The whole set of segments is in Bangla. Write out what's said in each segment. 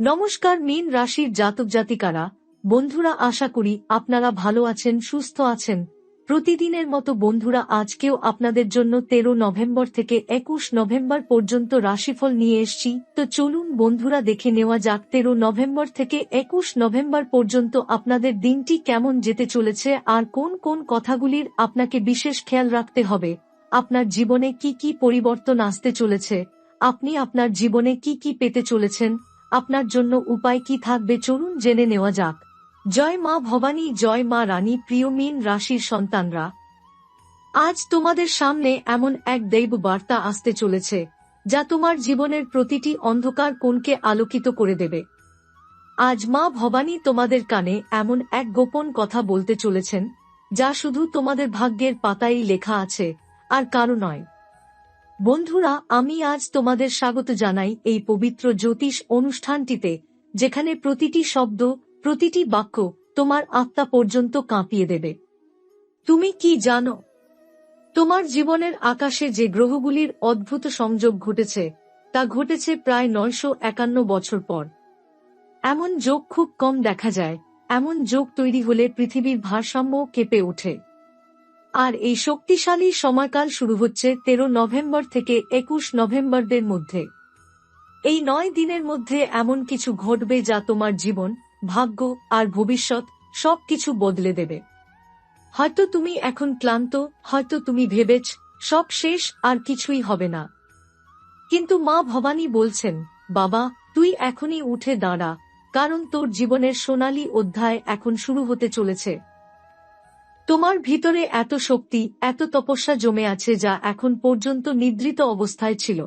নমস্কার, মীন রাশির জাতক জাতিকারা। বন্ধুরা, আশা করি আপনারা ভালো আছেন, সুস্থ আছেন। প্রতিদিনের মতো বন্ধুরা, আজকেও আপনাদের জন্য তেরো নভেম্বর থেকে একুশ নভেম্বর পর্যন্ত রাশিফল নিয়ে এসছি। তো চলুন বন্ধুরা, দেখে নেওয়া যাক তেরো নভেম্বর থেকে একুশ নভেম্বর পর্যন্ত আপনাদের দিনটি কেমন যেতে চলেছে আর কোন কোন কথাগুলির আপনাকে বিশেষ খেয়াল রাখতে হবে। আপনার জীবনে কি কি পরিবর্তন আসতে চলেছে? আপনি আপনার জীবনে কি কি পেতে চলেছেন? আপনার জন্য উপায় কি থাকবে চলুন জেনে নেওয়া যাক। জয় মা ভবানী, জয় মা রানী, প্রিয় মীন রাশির সন্তানরা। আজ তোমাদের সামনে এমন এক দৈব বার্তা আসতে চলেছে, যা তোমার জীবনের প্রতিটি অন্ধকার কোণকে আলোকিত করে দেবে। আজ মা ভবানী তোমাদের কানে এমন এক গোপন কথা বলতে চলেছেন, যা শুধু তোমাদের ভাগ্যের পাতায় লেখা আছে, আর কারও নয়। বন্ধুরা, আমি আজ তোমাদের স্বাগত জানাই এই পবিত্র জ্যোতিষ অনুষ্ঠানটিতে, যেখানে প্রতিটি শব্দ, প্রতিটি বাক্য তোমার আত্মা পর্যন্ত কাঁপিয়ে দেবে। তুমি কি জানো? তোমার জীবনের আকাশে যে গ্রহগুলির অদ্ভুত সংযোগ ঘটেছে, তা ঘটেছে প্রায় নয়শো একান্ন বছর পর। এমন যোগ খুব কম দেখা যায়, এমন যোগ তৈরি হলে পৃথিবীর ভারসাম্য কেঁপে ওঠে। আর এই শক্তিশালী সময়কাল শুরু হচ্ছে তেরো নভেম্বর থেকে একুশ নভেম্বরদের মধ্যে। এই নয় দিনের মধ্যে এমন কিছু ঘটবে যা তোমার জীবন, ভাগ্য আর ভবিষ্যৎ সব কিছু বদলে দেবে। হয়তো তুমি এখন ক্লান্ত, হয়তো তুমি ভেবেছ, সব শেষ আর কিছুই হবে না। কিন্তু মা ভবানী বলছেন, বাবা, তুই এখনই উঠে দাঁড়া, কারণ তোর জীবনের সোনালী অধ্যায় এখন শুরু হতে চলেছে। তোমার ভিতরে এত শক্তি, এত তপস্যা জমে আছে যা এখন পর্যন্ত নিদ্রিত অবস্থায় ছিল।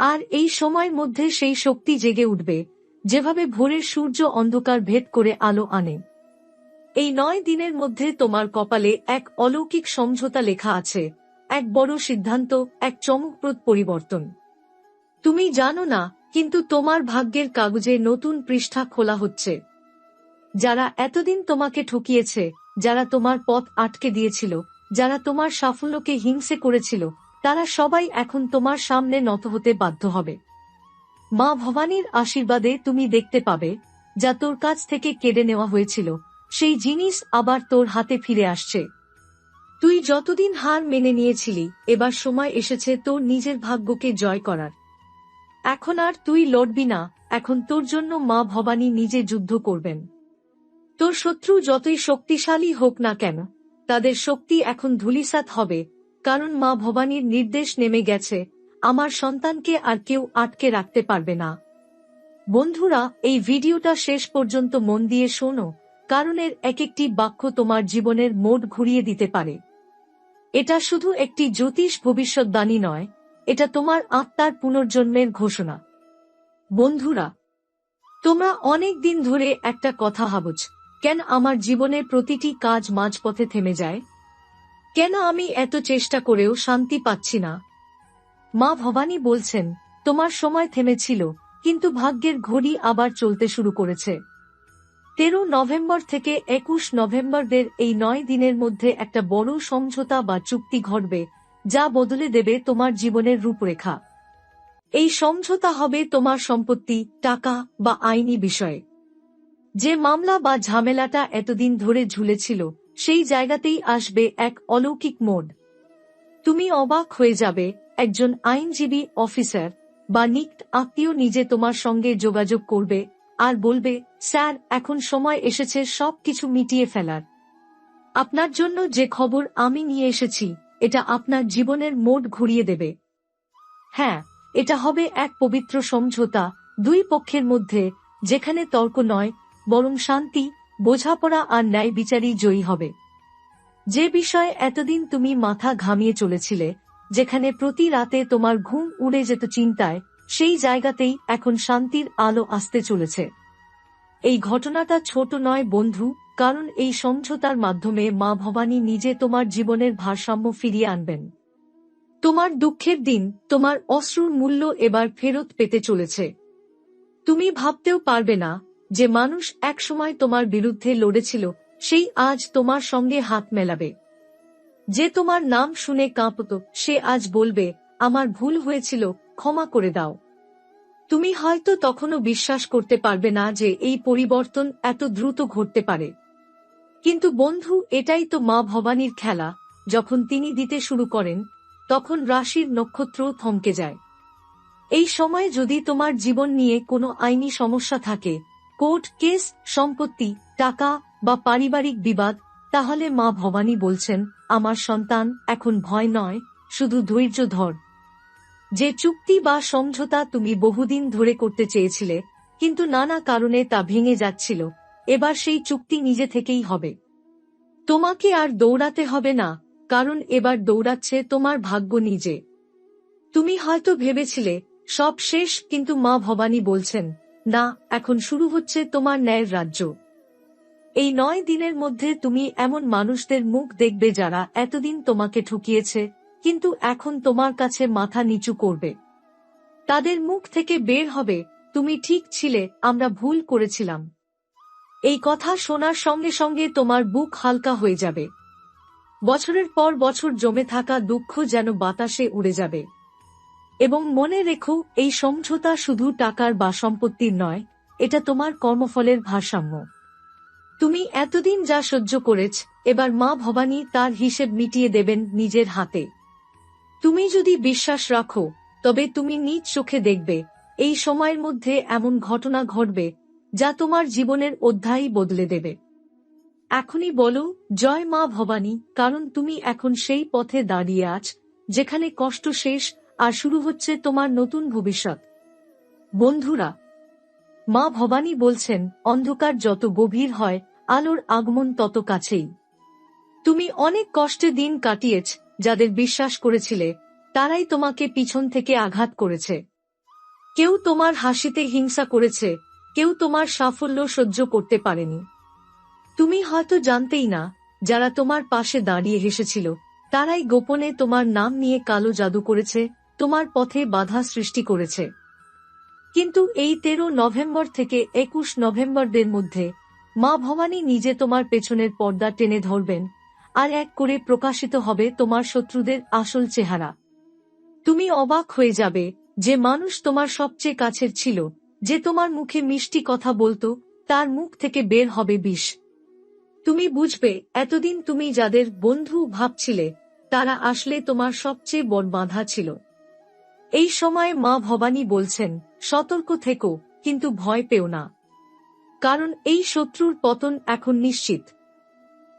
আর এই সময়ের মধ্যে সেই শক্তি জেগে উঠবে, যেভাবে ভোরের সূর্য অন্ধকার ভেদ করে আলো আনে। এই নয় দিনের মধ্যে তোমার কপালে এক অলৌকিক সমঝোতা লেখা আছে, এক বড় সিদ্ধান্ত, এক চমকপ্রদ পরিবর্তন। তুমি জানো না, কিন্তু তোমার ভাগ্যের কাগজে নতুন পৃষ্ঠা খোলা হচ্ছে। যারা এতদিন তোমাকে ঠকিয়েছে যারা তোমার পথ আটকে দিয়েছিল, যারা তোমার সাফল্যকে হিংসে করেছিল, তারা সবাই এখন তোমার সামনে নত হতে বাধ্য হবে। মা ভবানীর আশীর্বাদে তুমি দেখতে পাবে, যা তোর কাছ থেকে কেড়ে নেওয়া হয়েছিল, সেই জিনিস আবার তোর হাতে ফিরে আসছে। তুই যতদিন হার মেনে নিয়েছিলি, এবার সময় এসেছে তোর নিজের ভাগ্যকে জয় করার। এখন আর তুই লড়বি না, এখন তোর জন্য মা ভবানী নিজে যুদ্ধ করবেন। তোর শত্রু যতই শক্তিশালী হোক না কেন, তাদের শক্তি এখন ধুলিসাত হবে, কারণ মা ভবানীর নির্দেশ নেমে গেছে, আমার সন্তানকে আর কেউ আটকে রাখতে পারবে না। বন্ধুরা, এই ভিডিওটা শেষ পর্যন্ত মন দিয়ে শোনো, কারণের এক একটি বাক্য তোমার জীবনের মোড ঘুরিয়ে দিতে পারে। এটা শুধু একটি জ্যোতিষ ভবিষ্যৎবাণী নয়, এটা তোমার আত্মার পুনর্জন্মের ঘোষণা। বন্ধুরা, তোমরা অনেক দিন ধরে একটা কথা ভাবছ কেন আমার জীবনের প্রতিটি কাজ মাঝপথে থেমে যায়? কেন আমি এত চেষ্টা করেও শান্তি পাচ্ছি না? মা ভবানী বলছেন, তোমার সময় থেমেছিল, কিন্তু ভাগ্যের ঘড়ি আবার চলতে শুরু করেছে। তেরো নভেম্বর থেকে একুশ নভেম্বরদের এই নয় দিনের মধ্যে একটা বড় সমঝোতা বা চুক্তি ঘটবে, যা বদলে দেবে তোমার জীবনের রূপরেখা। এই সমঝোতা হবে তোমার সম্পত্তি, টাকা বা আইনি বিষয়ে। যে মামলা বা ঝামেলাটা এতদিন ধরে ঝুলেছিল, সেই জায়গাতেই আসবে এক অলৌকিক মোড। তুমি অবাক হয়ে যাবে, একজন আইনজীবী অফিসার বা নিকট আত্মীয় নিজে তোমার সঙ্গে যোগাযোগ করবে আর বলবে, স্যার, এখন সময় এসেছে সব কিছু মিটিয়ে ফেলার। আপনার জন্য যে খবর আমি নিয়ে এসেছি, এটা আপনার জীবনের মোড ঘুরিয়ে দেবে। হ্যাঁ এটা হবে এক পবিত্র সমঝোতা দুই পক্ষের মধ্যে, যেখানে তর্ক নয় বরং শান্তি, বোঝাপড়া আর ন্যায় বিচারই জয়ী হবে। যে বিষয়ে এতদিন তুমি মাথা ঘামিয়ে চলেছিলে, যেখানে প্রতি রাতে তোমার ঘুম উড়ে যেত চিন্তায়, সেই জায়গাতেই এখন শান্তির আলো আসতে চলেছে। এই ঘটনাটা ছোট নয় বন্ধু, কারণ এই সমঝোতার মাধ্যমে মা ভবানী নিজে তোমার জীবনের ভারসাম্য ফিরিয়ে আনবেন। তোমার দুঃখের দিন, তোমার অশ্রুর মূল্য এবার ফেরত পেতে চলেছে। তুমি ভাবতেও পারবে না যে মানুষ একসময় তোমার বিরুদ্ধে লড়েছিল, সেই আজ তোমার সঙ্গে হাত মেলাবে। যে তোমার নাম শুনে কাঁপত, সে আজ বলবে, আমার ভুল হয়েছিল, ক্ষমা করে দাও। তুমি হয়তো তখনও বিশ্বাস করতে পারবে না যে এই পরিবর্তন এত দ্রুত ঘটতে পারে। কিন্তু বন্ধু, এটাই তো মা ভবানীর খেলা। যখন তিনি দিতে শুরু করেন, তখন রাশির নক্ষত্র থমকে যায়। এই সময় যদি তোমার জীবন নিয়ে কোনো আইনি সমস্যা থাকে কোর্ট কেস, সম্পত্তি, টাকা বা পারিবারিক বিবাদ, তাহলে মা ভবানী বলছেন, আমার সন্তান এখন ভয় নয়, শুধু ধৈর্য ধর। যে চুক্তি বা সমঝোতা তুমি বহুদিন ধরে করতে চেয়েছিলে, কিন্তু নানা কারণে তা ভেঙে যাচ্ছিল, এবার সেই চুক্তি নিজে থেকেই হবে। তোমাকে আর দৌড়াতে হবে না, কারণ এবার দৌড়াচ্ছে তোমার ভাগ্য নিজে। তুমি হয়তো ভেবেছিলে, সব শেষ, কিন্তু মা ভবানী বলছেন না, এখন শুরু হচ্ছে তোমার ন্যায়ের রাজ্য। এই নয় দিনের মধ্যে তুমি এমন মানুষদের মুখ দেখবে যারা এতদিন তোমাকে ঠকিয়েছে, কিন্তু এখন তোমার কাছে মাথা নিচু করবে। তাদের মুখ থেকে বের হবে, তুমি ঠিক ছিলে, আমরা ভুল করেছিলাম। এই কথা শোনার সঙ্গে সঙ্গে তোমার বুক হালকা হয়ে যাবে। বছরের পর বছর জমে থাকা দুঃখ যেন বাতাসে উড়ে যাবে। এবং মনে রেখো, এই সমঝোতা শুধু টাকার বা সম্পত্তির নয়, এটা তোমার কর্মফলের ভারসাম্য। তুমি এতদিন যা সহ্য করেছ, এবার মা ভবানী তার হিসেব মিটিয়ে দেবেন নিজের হাতে। তুমি যদি বিশ্বাস রাখো, তবে তুমি নিজ চোখে দেখবে, এই সময়ের মধ্যে এমন ঘটনা ঘটবে, যা তোমার জীবনের অধ্যায়ই বদলে দেবে। এখনই বলো, জয় মা ভবানী, কারণ তুমি এখন সেই পথে দাঁড়িয়ে আছ, যেখানে কষ্ট শেষ আর শুরু হচ্ছে তোমার নতুন ভবিষ্যৎ। বন্ধুরা, মা ভবানী বলছেন, অন্ধকার যত গভীর হয়, আলোর আগমন তত কাছেই। তুমি অনেক কষ্টে দিন কাটিয়েছ, যাদের বিশ্বাস করেছিলে, তারাই তোমাকে পিছন থেকে আঘাত করেছে। কেউ তোমার হাসিতে হিংসা করেছে, কেউ তোমার সাফল্য সহ্য করতে পারেনি। তুমি হয়তো জানতেই না, যারা তোমার পাশে দাঁড়িয়ে হেসেছিল, তারাই গোপনে তোমার নাম নিয়ে কালো জাদু করেছে তোমার পথে বাধা সৃষ্টি করেছে। কিন্তু এই তেরো নভেম্বর থেকে একুশ নভেম্বরদের মধ্যে মা ভবানী নিজে তোমার পেছনের পর্দা টেনে ধরবেন আর এক করে প্রকাশিত হবে তোমার শত্রুদের আসল চেহারা। তুমি অবাক হয়ে যাবে যে মানুষ তোমার সবচেয়ে কাছের ছিল, যে তোমার মুখে মিষ্টি কথা বলতো, তার মুখ থেকে বের হবে বিষ। তুমি বুঝবে, এতদিন তুমি যাদের বন্ধু ভাবছিলে, তারা আসলে তোমার সবচেয়ে বড় বাধা ছিল। এই সময় মা ভবানী বলছেন, সতর্ক থেকো, কিন্তু ভয় পেও না। কারণ এই শত্রুর পতন এখন নিশ্চিত।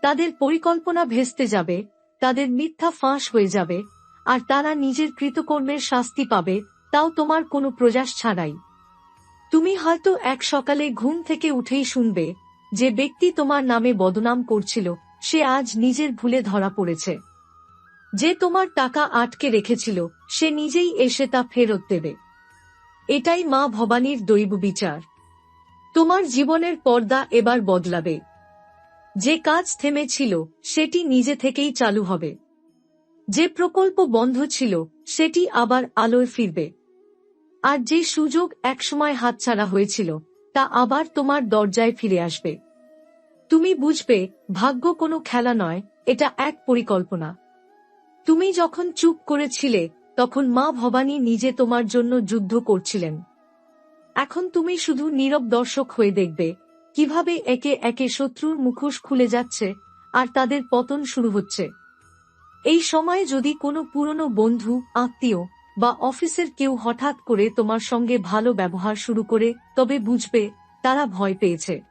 তাদের পরিকল্পনা ভেস্তে যাবে, তাদের মিথ্যা ফাঁস হয়ে যাবে, আর তারা নিজের কৃতকর্মের শাস্তি পাবে, তাও তোমার কোনো প্রজাস ছাড়াই। তুমি হয়তো এক সকালে ঘুম থেকে উঠেই শুনবে, যে ব্যক্তি তোমার নামে বদনাম করছিল, সে আজ নিজের ভুলে ধরা পড়েছে। যে তোমার টাকা আটকে রেখেছিল, সে নিজেই এসে তা ফেরত দেবে। এটাই মা ভবানীর দৈব বিচার। তোমার জীবনের পর্দা এবার বদলাবে। যে কাজ থেমেছিল, সেটি নিজে থেকেই চালু হবে। যে প্রকল্প বন্ধ ছিল, সেটি আবার আলোয় ফিরবে। আর যে সুযোগ একসময় হাতছাড়া হয়েছিল, তা আবার তোমার দরজায় ফিরে আসবে। তুমি বুঝবে, ভাগ্য কোনো খেলা নয়, এটা এক পরিকল্পনা। তুমি যখন চুপ করেছিলে, তখন মা ভবানী নিজে তোমার জন্য যুদ্ধ করছিলেন। এখন তুমি শুধু নীরব দর্শক হয়ে দেখবে, কীভাবে একে একে শত্রুর মুখোশ খুলে যাচ্ছে, আর তাদের পতন শুরু হচ্ছে। এই সময়ে যদি কোনো পুরনো বন্ধু, আত্মীয়, বা অফিসের কেউ হঠাৎ করে তোমার সঙ্গে ভালো ব্যবহার শুরু করে, তবে বুঝবে, তারা ভয় পেয়েছে।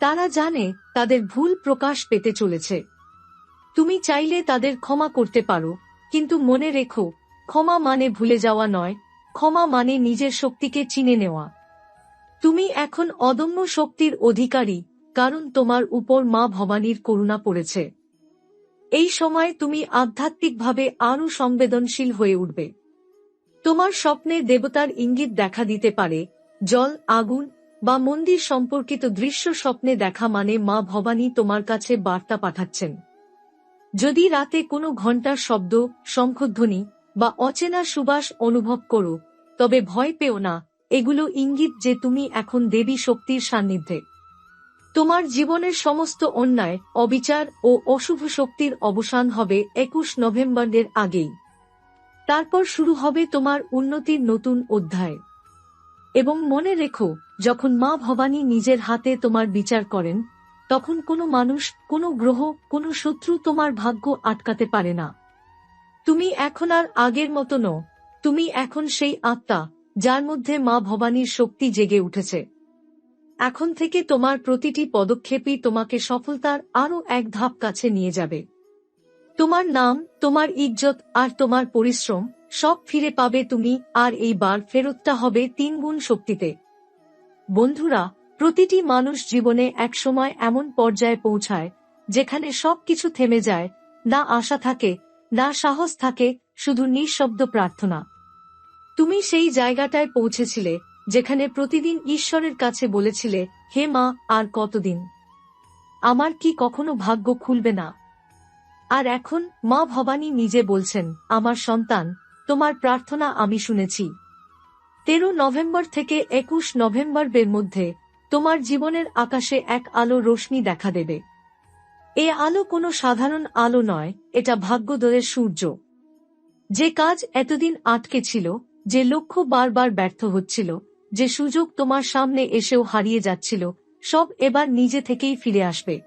তারা জানে, তাদের ভুল প্রকাশ পেতে চলেছে। তুমি চাইলে তাদের ক্ষমা করতে পারো, কিন্তু মনে রেখো, ক্ষমা মানে ভুলে যাওয়া নয়, ক্ষমা মানে নিজের শক্তিকে চিনে নেওয়া। তুমি এখন অদম্য শক্তির অধিকারী, কারণ তোমার উপর মা ভবানীর করুণা পড়েছে। এই সময় তুমি আধ্যাত্মিকভাবে আরও সংবেদনশীল হয়ে উঠবে। তোমার স্বপ্নে দেবতার ইঙ্গিত দেখা দিতে পারে, জল, আগুন, বা মন্দির সম্পর্কিত দৃশ্য স্বপ্নে দেখা মানে মা ভবানী তোমার কাছে বার্তা পাঠাচ্ছেন। যদি রাতে কোনো ঘণ্টার শব্দ, শঙ্খধ্বনি বা অচেনা সুবাস অনুভব করো, তবে ভয় পেও না, এগুলো ইঙ্গিত যে তুমি এখন দেবী শক্তির সান্নিধ্যে। তোমার জীবনের সমস্ত অন্যায়, অবিচার ও অশুভ শক্তির অবসান হবে একুশ নভেম্বরের আগেই। তারপর শুরু হবে তোমার উন্নতির নতুন অধ্যায়। এবং মনে রেখো, যখন মা ভবানী নিজের হাতে তোমার বিচার করেন তখন কোনো মানুষ, কোনো গ্রহ, কোনো শত্রু তোমার ভাগ্য আটকাতে পারে না। তুমি এখন আর আগের মতো নও। তুমি এখন সেই আত্মা, যার মধ্যে মা ভবানীর শক্তি জেগে উঠেছে। এখন থেকে তোমার প্রতিটি পদক্ষেপই তোমাকে সফলতার আরও এক ধাপ কাছে নিয়ে যাবে। তোমার নাম, তোমার ইজ্জত আর তোমার পরিশ্রম সব ফিরে পাবে তুমি, আর এইবার ফেরতটা হবে তিন গুণ শক্তিতে। বন্ধুরা প্রতিটি মানুষ জীবনে একসময় এমন পর্যায়ে পৌঁছায়, যেখানে সবকিছু থেমে যায়, না আশা থাকে, না সাহস থাকে, শুধু নিঃশব্দ প্রার্থনা। তুমি সেই জায়গাটায় পৌঁছেছিলে, যেখানে প্রতিদিন ঈশ্বরের কাছে বলেছিলে, হে মা, আর কতদিন? আমার কি কখনো ভাগ্য খুলবে না? আর এখন মা ভবানী নিজে বলছেন, আমার সন্তান, তোমার প্রার্থনা আমি শুনেছি। তেরো নভেম্বর থেকে একুশ নভেম্বরের মধ্যে তোমার জীবনের আকাশে এক আলো রোশনি দেখা দেবে। এ আলো কোনো সাধারণ আলো নয়, এটা ভাগ্যদয়ের সূর্য। যে কাজ এতদিন আটকে ছিল, যে লক্ষ্য বারবার ব্যর্থ হচ্ছিল, যে সুযোগ তোমার সামনে এসেও হারিয়ে যাচ্ছিল, সব এবার নিজে থেকেই ফিরে আসবে।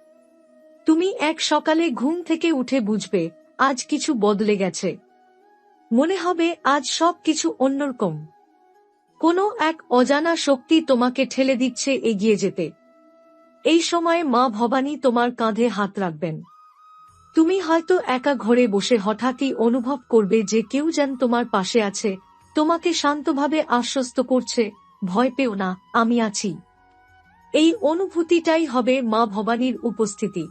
তুমি এক সকালে ঘুম থেকে উঠে বুঝবে, আজ কিছু বদলে গেছে। মনে হবে আজ সব কিছু অন্যরকম। কোনো এক অজানা শক্তি তোমাকে ঠেলে দিচ্ছে এগিয়ে যেতে। এই সময়ে মা ভবানী তোমার কাঁধে হাত রাখবেন। তুমি হয়তো একা ঘরে বসে হঠাৎই অনুভব করবে যে কেউ যেন তোমার পাশে আছে, তোমাকে শান্তভাবে আশ্বস্ত করছে, ভয় পেও না, আমি আছি। এই অনুভূতিটাই হবে মা ভবানীর উপস্থিতি।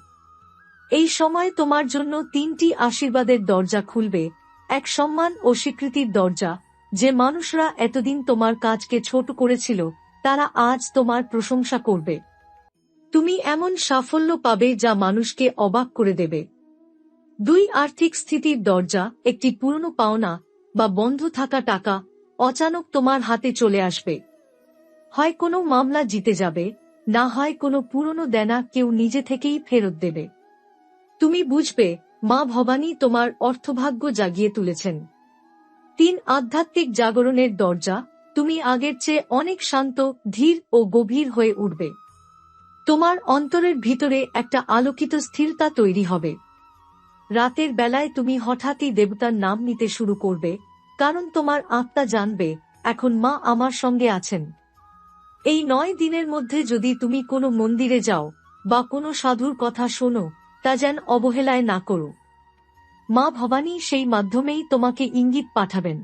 এই সময় তোমার জন্য তিনটি আশীর্বাদের দরজা খুলবে, এক সম্মান ও স্বীকৃতির দরজা। যে মানুষরা এতদিন তোমার কাজকে ছোট করেছিল, তারা আজ তোমার প্রশংসা করবে। তুমি এমন সাফল্য পাবে যা মানুষকে অবাক করে দেবে। দুই আর্থিক স্থিতির দরজা, একটি পুরনো পাওনা বা বন্ধ থাকা টাকা অচানক তোমার হাতে চলে আসবে। হয় কোনো মামলা জিতে যাবে, না হয় কোনো পুরনো দেনা কেউ নিজে থেকেই ফেরত দেবে। তুমি বুঝবে, মা ভবানী তোমার অর্থভাগ্য জাগিয়ে তুলেছেন। তিন আধ্যাত্মিক জাগরণের দরজা তুমি আগের চেয়ে অনেক শান্ত, ধীর ও গভীর হয়ে উঠবে। তোমার অন্তরের ভিতরে একটা আলোকিত স্থিরতা তৈরি হবে। রাতের বেলায় তুমি হঠাৎই দেবতার নাম নিতে শুরু করবে, কারণ তোমার আত্মা জানবে, এখন মা আমার সঙ্গে আছেন। এই নয় দিনের মধ্যে যদি তুমি কোনো মন্দিরে যাও বা কোনো সাধুর কথা শোনো, তা যেন অবহেলায় না করো। মা ভবানী সেই মাধ্যমেই তোমাকে ইঙ্গিত পাঠাবেন।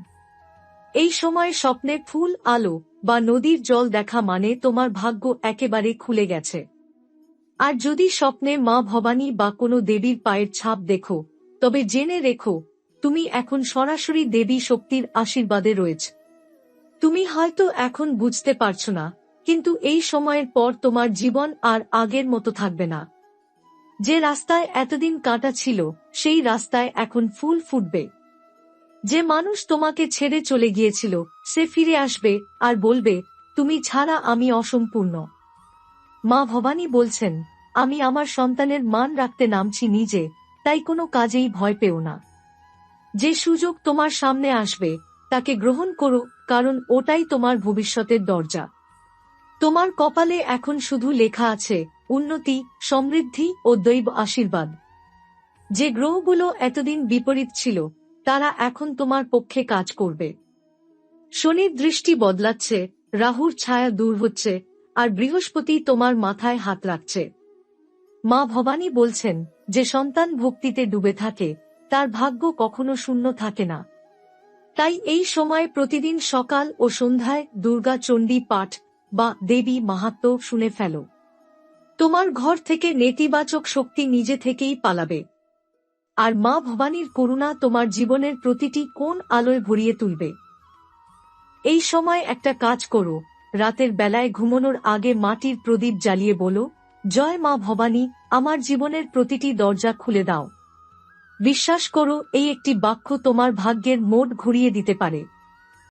এই সময় স্বপ্নে ফুল, আলো বা নদীর জল দেখা মানে তোমার ভাগ্য একেবারে খুলে গেছে। আর যদি স্বপ্নে মা ভবানী বা কোনো দেবীর পায়ের ছাপ দেখো, তবে জেনে রেখো, তুমি এখন সরাসরি দেবী শক্তির আশীর্বাদে রয়েছ। তুমি হয়তো এখন বুঝতে পারছ না, কিন্তু এই সময়ের পর তোমার জীবন আর আগের মতো থাকবে না। যে রাস্তায় এতদিন কাটা ছিল, সেই রাস্তায় এখন ফুল ফুটবে। যে মানুষ তোমাকে ছেড়ে চলে গিয়েছিল, সে ফিরে আসবে আর বলবে, তুমি ছাড়া আমি অসম্পূর্ণ। মা ভবানী বলছেন, আমি আমার সন্তানের মান রাখতে নামছি নিজে, তাই কোনো কাজেই ভয় পেও না। যে সুযোগ তোমার সামনে আসবে, তাকে গ্রহণ করো, কারণ ওটাই তোমার ভবিষ্যতের দরজা। তোমার কপালে এখন শুধু লেখা আছে উন্নতি, সমৃদ্ধি ও দৈব আশীর্বাদ। যে গ্রহগুলো এতদিন বিপরীত ছিল, তারা এখন তোমার পক্ষে কাজ করবে। শনির দৃষ্টি বদলাচ্ছে, রাহুর ছায়া দূর হচ্ছে, আর বৃহস্পতি তোমার মাথায় হাত রাখছে। মা ভবানী বলছেন যে সন্তান ভক্তিতে ডুবে থাকে, তার ভাগ্য কখনো শূন্য থাকে না। তাই এই সময় প্রতিদিন সকাল ও সন্ধ্যায় দুর্গা চণ্ডী পাঠ বা দেবী মাহাত্ম শুনে ফেলো। তোমার ঘর থেকে নেতিবাচক শক্তি নিজে থেকেই পালাবে। আর মা ভবানীর করুণা তোমার জীবনের প্রতিটি কোন আলোয় ভরিয়ে তুলবে। এই সময় একটা কাজ করো, রাতের বেলায় ঘুমানোর আগে মাটির প্রদীপ জ্বালিয়ে বলো, জয় মা ভবানী, আমার জীবনের প্রতিটি দরজা খুলে দাও। বিশ্বাস করো, এই একটি বাক্য তোমার ভাগ্যের মোট ঘুরিয়ে দিতে পারে।